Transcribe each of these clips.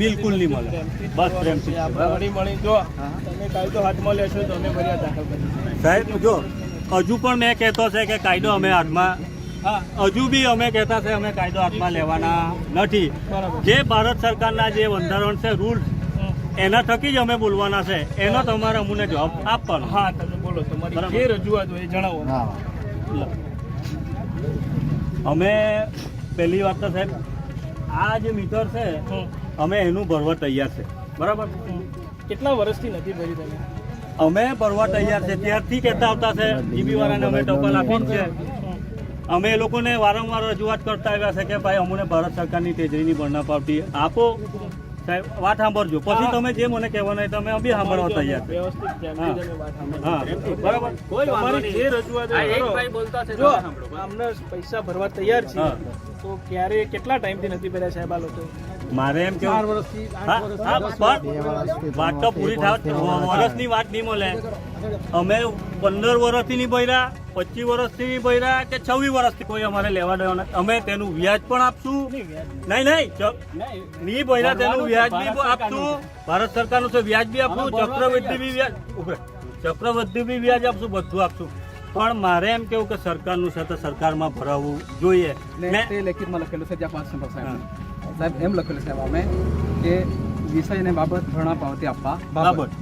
બિલકુલ નહીં મળે. બસ પ્રેમથી આપણે મળી જો તમે કાયદો હાથમાં લેશો તો અમે ફરિયાદ દાખલ કરીશું. સાહેબ જો હજુ પણ મેં કહેતો છે કે કાયદો અમે હાથમાં હા. હજુ બી અમે કહેતા છે અમે કાયદો હાથમાં લેવાના નથી. જે ભારત સરકારના જે બંધારણ છે રૂલ્સ એના થકી જ અમે બોલવાના છે. એનો તમારે અમને જવાબ આપવાનો. હા તમે બોલો તમારી જે રજૂઆત હોય એ જણાવો. અમે પહેલી વાત તો સાહેબ આ જે મીટર છે. અમે એનું ભરવા તૈયાર છે. બરાબર? કેટલા વર્ષથી નથી ભરી તમે? અમે ભરવા તૈયાર છે. ત્યારથી કહેતા આવતા છે. જીબી વાળાને અમે ટોકન આપી છે અમે એ લોકોને વારંવાર રજૂઆત કરતા આવ્યા છે કે ભાઈ અમને ભારત સરકારની તેજરીની ભરણા પાવતી આપો. સાહેબ વાત સાંભળજો. પછી તમે જે મને કહેવાના તમે અભી સાંભળવા તૈયાર છે. બરાબર? અમને પૈસા ભરવા તૈયાર છે. તો ક્યારે કેટલા ટાઈમથી નથી ભર્યા સાહેબ આ લોકો? મારે એમ કેવું વાત તો પૂરી થાય વર્ષની વાત નહીં મળે. અમે પંદર વર્ષથી નહીં ભર્યા પચીસ વર્ષથી નહીં ભર્યા કે છવ્વીસ વર્ષથી કોઈ અમારે લેવા દેવા નથી. અમે તેનું વ્યાજ પણ આપશું. નહીં નહીં. નહીં ભર્યા તેનું વ્યાજ બી આપશું. ભારત સરકારનું છે વ્યાજ બી આપશું ચક્રવૃદ્ધિ બી વ્યાજ. ચક્રવૃદ્ધિ બી વ્યાજ આપશું બધું આપશું. પણ મારે એમ કેવું કે સરકારનું છે તો સરકારમાં ભરાવવું જોઈએ. મેં તે લેખિતમાં લખેલું છે જ્યાં પાંચ નંબર સાહેબ. સાહેબ એમ લખેલું છે અમે કે વિષય અને બાબત ભરણા પાવતી આપવા બરાબર બાબત.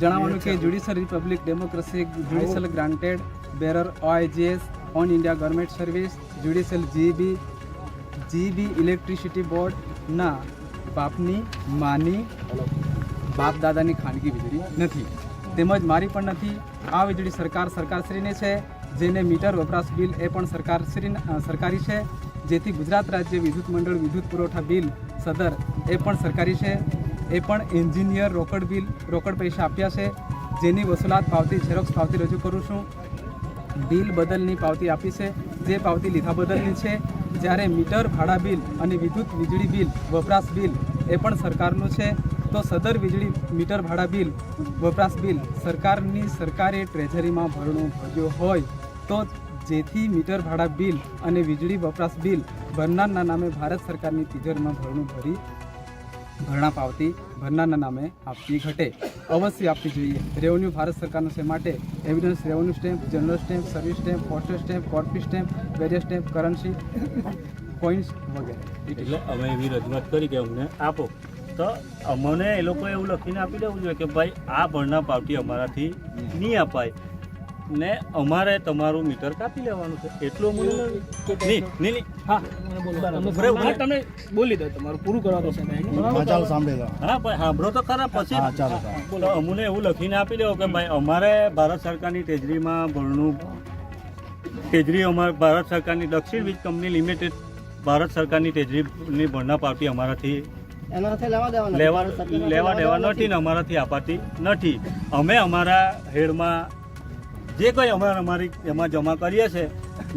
જણાવવાનું કે judicial republic democracy judicial granted bearer OIGS on India government service judicial GB GB electricity બોર્ડના બાપની માની બાપ દાદાની ખાનગી વીજળી નથી. તેમજ મારી પણ નથી. આ વીજળી સરકાર સરકારશ્રીને છે. જેને મીટર વપરાશ બિલ એ પણ સરકારશ્રી સરકારી છે. જેથી ગુજરાત રાજ્ય વિદ્યુત મંડળ વિદ્યુત પુરવઠા બિલ સદર એ પણ સરકારી છે. એ પણ એન્જિનિયર રોકડ બિલ, રોકડ પૈસા આપ્યા છે. જેની વસૂલાત પાવતી ઝેરોક્ષ પાવતી રજૂ કરું છું. બિલ બદલની પાવતી આપી છે. જે પાવતી લીધા બદલની છે. જ્યારે મીટર ભાડા બિલ અને વિદ્યુત વીજળી બિલ, વપરાશ બિલ એ પણ સરકારનું છે. તો સદર વીજળી મીટર ભાડા બિલ, વપરાશ બિલ સરકારની સરકારે ટ્રેઝરીમાં ભરણું ભર્યો હોય તો જેથી મીટર ભાડા બિલ અને વીજળી વપરાશ બિલ ભરનારના નામે ભારત સરકારની તિજોરીમાં ભરણું ભરી ભરણા પાવતી ભરનારના નામે આપવી ઘટે. અવશ્ય આપવી જોઈએ. રેવન્યુ ભારત સરકારનું છે માટે evidence, revenue stamp, general stamp, service stamp, postal stamp court fee stamp various stamp, currency, coins વગેરે. એટલે અમે એવી રજૂઆત કરી કે અમને આપો. તો અમને એ લોકો એવું લખીને આપી દેવું જોઈએ કે ભાઈ આ ભરના પાવતી અમારાથી નહીં અપાય. ને અમારે તમારું મીટર કાપી લેવાનું છે. એટલું મૂલ્ય નહીં. નહીં નહીં હા. તમે બોલી દો તમારું પૂરું કરવા દો ચાલો સાંભળી હા ભાઈ સાંભળો તો ખરા પછી ચાલો તો અમને એવું લખીને આપી દેવો કે ભાઈ અમારે ભારત સરકારની તેજરીમાં ભરણું તેજરી અમારે ભારત સરકારની દક્ષિણ વીજ કંપની લિમિટેડ ભારત સરકારની તેજરીની ભરના પાવતી અમારાથી લેવા લેવા દેવા નથી ને અમારાથી અપાતી નથી. અમે અમારા હેડમાં જે કંઈ અમારા અમારી એમાં જમા કરીએ છે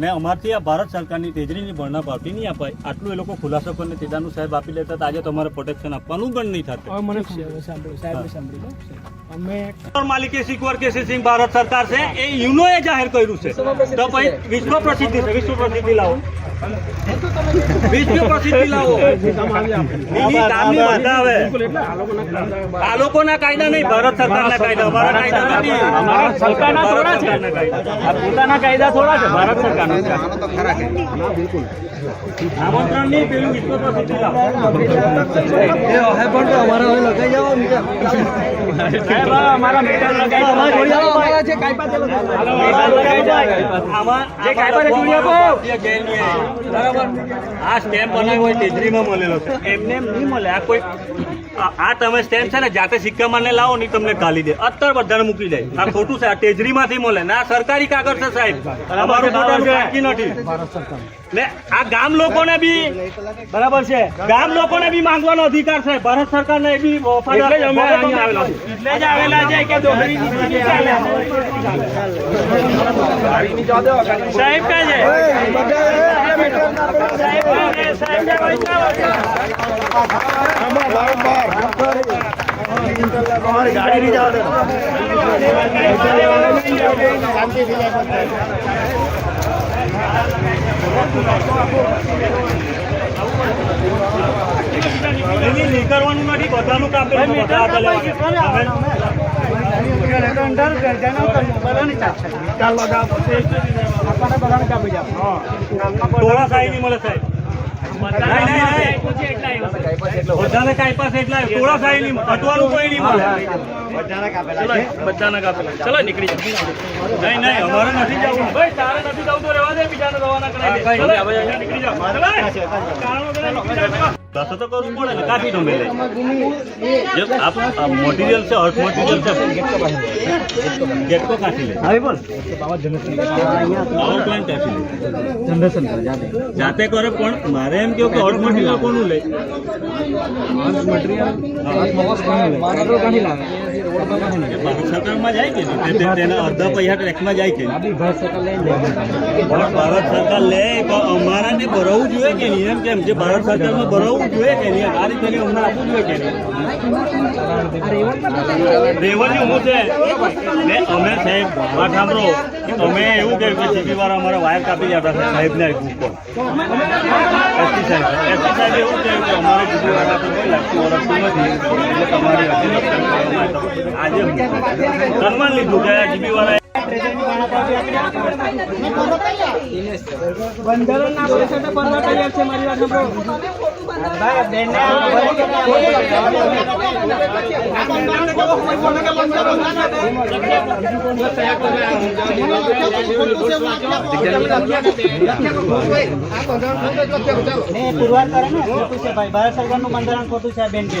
ને અમારથી આ ભારત સરકારની તેજરીની ભરણા પાર્ટી નહીં અપાય. આટલું એ લોકો ખુલાસો કરીને તેદાનું સાહેબ આપી લેતા આજે તમારે પ્રોટેક્શન આપવાનું પણ નહીં થતું. મને સાંભળો માલિકી સિક્વર કેસી સિંહ ભારત સરકાર છે એ યુનોએ જાહેર કર્યું છે. તો પછી વિશ્વ પ્રસિદ્ધિ છે વિશ્વ પ્રસિદ્ધિ લાવો. વિશ્વ પ્રસિદ્ધિ લાવો. એની વાંધા આવે. આ લોકોના કાયદા નહીં ભારત સરકારના કાયદા અમારા કાયદા નથી. સરકારના થોડા છે. કાયદા. પોતાના કાયદા થોડા છે ભારત સરકારના આમંત્રણ નહીં પેલું વિશ્વ પ્રસિદ્ધિ આ અમારા સ્ટેમ્પ બનાવ્યો હોય તેજરીમાં મળેલો છે. એમને એમ નહીં મળે આ કોઈ આ તમે સ્ટેન્ડ છે ને જાતે સિક્કા મારને લાવો નહીં તમને કાલી દે. અત્તર બધાને મૂકી દે. આ ખોટું છે આ તેજરીમાંથી મળે ને સરકારી કાગળ છે સાહેબ. અમારું પોતાનું બાકી નથી. ને આ ગામ લોકોને બી બરાબર છે. ગામ લોકોને બી માંગવાનો અધિકાર છે. ભારત સરકારને એ બી વફાદાર અમે આવેલા. એટલે જ આવેલા છે કે સાહેબ ક્યાં છે? ગાડી નીકળવાનું નથી બધાનું કાપેલું છે, ચાલશે આગળ લેવાના. થોડા નહીં મળે સાહેબ. બધાને પાસે એટલા થોડા નહીં અટવાનું કોઈ નહીં મળે. બધાના કાપેલા ચલો નીકળી નહીં નહીં અમારે નથી જવું. ભાઈ તારે નથી જવું તો રહેવા દે બીજાને રવાના કરાવી નીકળી જાઓ. કશું તો કરવું પડે ને કાપી દો મેલે મટીરિયલ છે અર્થ મટીરિયલ છે ગેટકો કાઢી લે. હવે બોલ. પાવર પ્લાન્ટ કાઢી લે. જાતે. કરે પણ મારે એમ કહ્યું કે અર્થ મટીરિયલ કોનું લે? ભારત સરકારમાં જાય કે તેના અડધા પૈસા ટ્રેકમાં જાય કે ભારત સરકાર લે તો અમારાને ભરાવવું જોઈએ કે નહીં? કેમ? જે ભારત સરકારમાં ભરાવવું જોઈએ કે નહીં આ રીતે અમને આપવું જોઈએ કે નહીં રેવન્યુ હું છે. ને અમે સાહેબ વાત સાંભળો. અમે એવું કહ્યું કે વાળા અમારા વાયર કાપી જતા છે સાહેબને ઉપર એસપી સાહેબ એસપી સાહેબ એવું કહ્યું કે અમારે જીબી વાળા પર કોઈ લાગતું ઓળખતું નથી એટલે તમારી આજે સન્માન લીધું કે જીબી વાળા બંધારણના પરિષદે બનવા તૈયાર છે પુરવાર કરે ને ખોટું છે ભાઈ ભારત સરકારનું બંધારણ ખોટું છે બેન કે.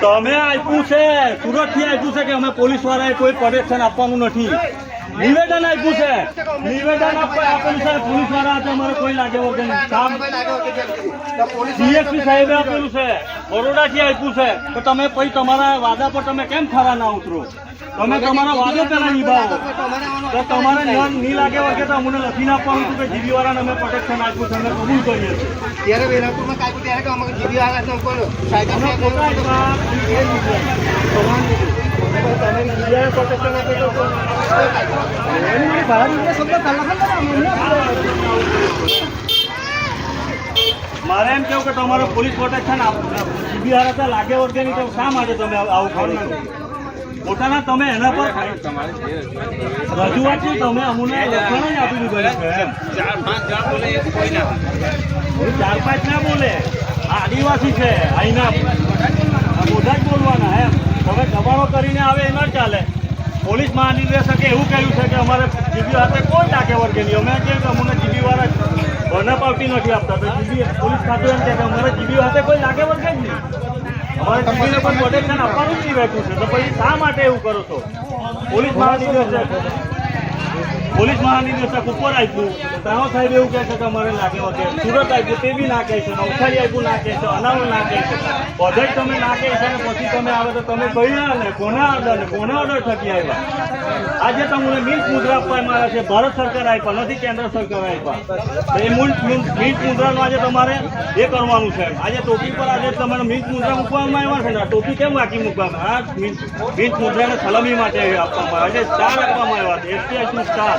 તમે આપ્યું છે સુરતથી આપ્યું છે કે અમે પોલીસ વાળાએ કોઈ પ્રોટેક્શન આપવાનું નથી? નિવેદન આપ્યું છે. નિવેદન આપ્યું છે પોલીસવાળા હાથે અમારે કોઈ લાગે વગર. કામ ડીએસપી સાહેબે આપેલું છે બરોડા થી આપ્યું છે. તો તમે પછી તમારા વાદા પર તમે કેમ ખરા ના ઉતરો? તમે તમારા વાદો પેલા નિભાવો તો તમારે ન- નહીં લાગે વખતે તો અમને લખીને આપવાનું હતું કે જીબી વાળાને અમે પ્રોટેક્શન આપ્યું છે અમે કબૂલ કરીએ છીએ ત્યારે વેરાપુરમાં કાપ્યું ત્યારે કે અમારે જીવી વાળા. તમે બીજાને પ્રોટેક્શન આપે તો મારે એમ કેવું કે તમારો પોલીસ પ્રોટેક્શન જીબી હારે લાગે વર્ગે તો શા માટે તમે આવું કરો છો પોતાના તમે એના પર રજૂઆત તમે અમને લક્ષણ જ આપી દીધું એમ. ચાર પાંચ ના બોલે. આદિવાસી છે અહીંના બધા જ બોલવાના એમ. તમે દબાણો કરીને આવે એ ન ચાલે. પોલીસ મહાનિર્દેશકે એવું કહ્યું છે કે અમારે જીબી હાથે કોઈ ટાકે વર્ગે નહીં. અમે કે અમને જીબી વાળા બને પાવતી નથી આપતા. તો જીબી પોલીસ ખાતું એમ કે અમારે જીબી હાથે કોઈ લાગે વર્ગે જ નહીં. અમારે જીબીને પણ પ્રોટેક્શન આપવાનું જ રહેતું છે. તો પછી શા માટે એવું કરો છો? પોલીસ મહાનિર્દેશક પોલીસ મહાનિદેશક ઉપર આપ્યું તારો સાહેબ એવું કહે છે કે અમારે લાગે વગેરે સુરત આપ્યું, તે બી ના કહે છે, નવસારી આપ્યું ના કહે છે, અનાવર ના કહે છે. બધે તમે ના છે અને પછી તમે આવે તો તમે કયા ને કોના ઓર્ડર ને કોના ઓર્ડર થકી આવ્યા? આજે તમને મિન્ટ મુદ્રા આપવામાં આવ્યા છે, ભારત સરકાર આપ્યા, નથી કેન્દ્ર સરકાર આપ્યા. એ મિન્ટ મુદ્રાનું આજે તમારે એ કરવાનું છે. આજે ટોપી પર આજે તમારે મિન્ટ મુદ્રા મૂકવામાં આવ્યા છે ને? ટોપી કેમ બાકી મૂકવામાં આ મિન્ટ મુદ્રાને સલામી માટે આપવામાં આવ્યા છે, સ્ટાર આપવામાં આવ્યા છે એસટીએસનું સ્ટાર.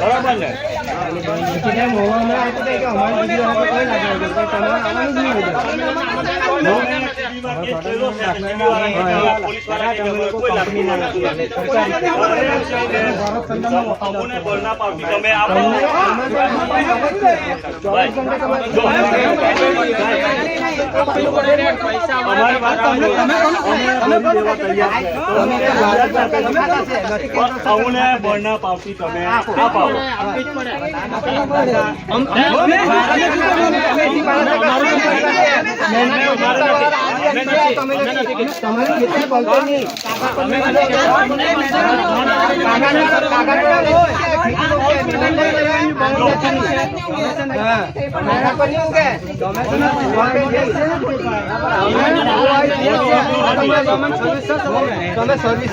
બરાબર ને? એમ હોવામાં આવતું કે આવવાનું જ નહીં ટીવીમાં કેસ કર્યો છે, ટીવીવાળા કે પોલીસવાળા કે કોઈ લાગણી ના નથી. અમોને બળના પાવતી તમે આપો. અમારી તમે સર્વિસ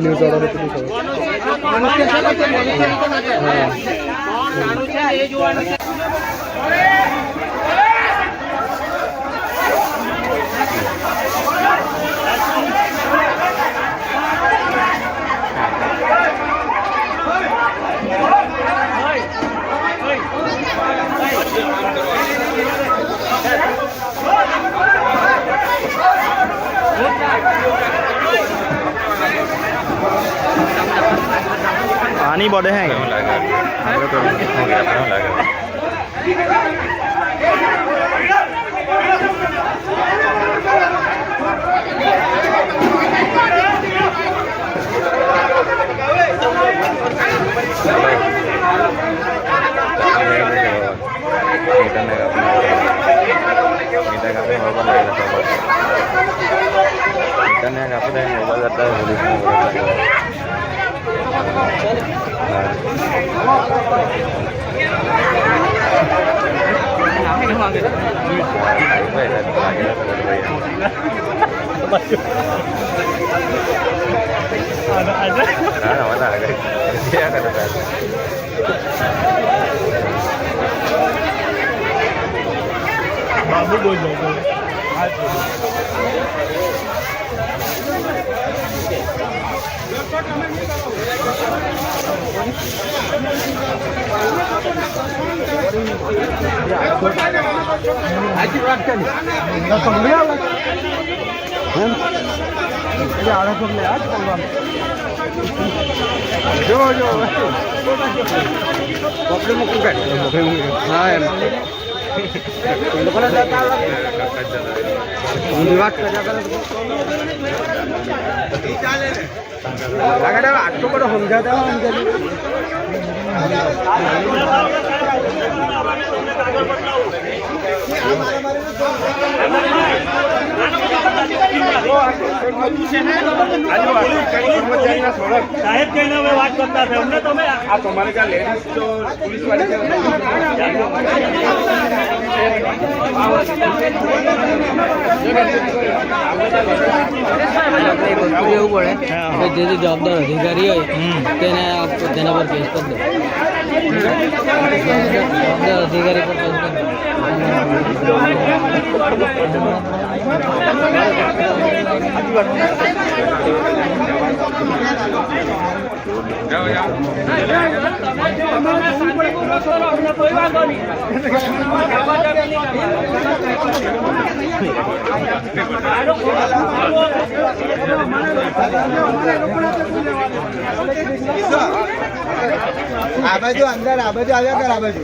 নিউজ অর্ডারে তুমি সবাই पानी बड़े हैं টাকা প্রায় আড়াই করলে আজ করলাম જો જો કપડે મૂકું કે કપડે મૂકું હા એમ. આટલું બધો સમજાતા સમજાતું સાહેબ કહીને અમે વાત કરતા હતા? અમને તમે આ તમારે ત્યાં લેડીઝ તો પોલીસ એવું પડે જે જે જવાબદાર અધિકારી હોય તેને તેના પર કેસ કરી દો. જવાબદાર આ બાજુ અંદર આ બાજુ આવ્યા કર આ બાજુ.